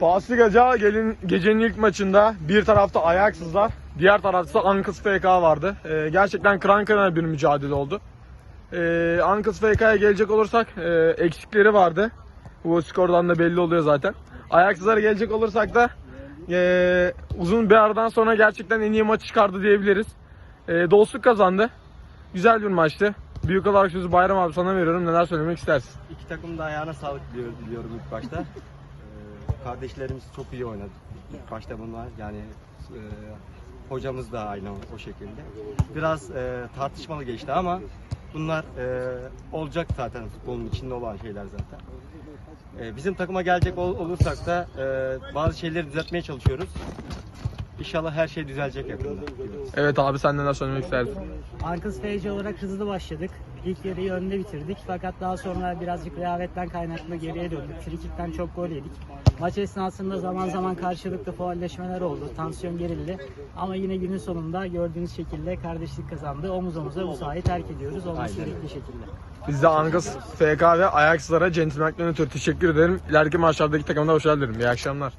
Bastigaca gelin, gecenin ilk maçında bir tarafta ayaksızlar, diğer tarafta Ankız FK vardı. Ee, gerçekten kıran kırana bir mücadele oldu. Ee, Ankız FK'ya gelecek olursak e, eksikleri vardı. Bu skordan da belli oluyor zaten. Ayaksızlara gelecek olursak da e, uzun bir aradan sonra gerçekten en iyi maç çıkardı diyebiliriz. E, dostluk kazandı. Güzel bir maçtı. Büyük olarak sözü Bayram abi sana veriyorum. Neler söylemek istersin? İki takım da ayağına sağlık diliyorum ilk başta. Kardeşlerimiz çok iyi oynadı. İlk başta bunlar yani e, hocamız da aynı o şekilde. Biraz e, tartışmalı geçti ama bunlar e, olacak zaten futbolun içinde olan şeyler zaten. E, bizim takıma gelecek ol- olursak da e, bazı şeyleri düzeltmeye çalışıyoruz. İnşallah her şey düzelecek yakında. Evet abi sen neler söylemek istersin? Ankız FC olarak hızlı başladık. İlk yarıyı önde bitirdik fakat daha sonra birazcık rehavetten kaynaklı geriye döndük. Frikikten çok gol yedik. Maç esnasında zaman zaman karşılıklı faulleşmeler oldu. Tansiyon gerildi. Ama yine günün sonunda gördüğünüz şekilde kardeşlik kazandı. Omuz omuza bu sahayı terk ediyoruz. Aynen gerektiği şekilde. Biz de Ankız FK ve Ayaksızlara centilmenlikten ötürü teşekkür ederim. İleriki maçlardaki takımda başarılar dilerim. İyi akşamlar.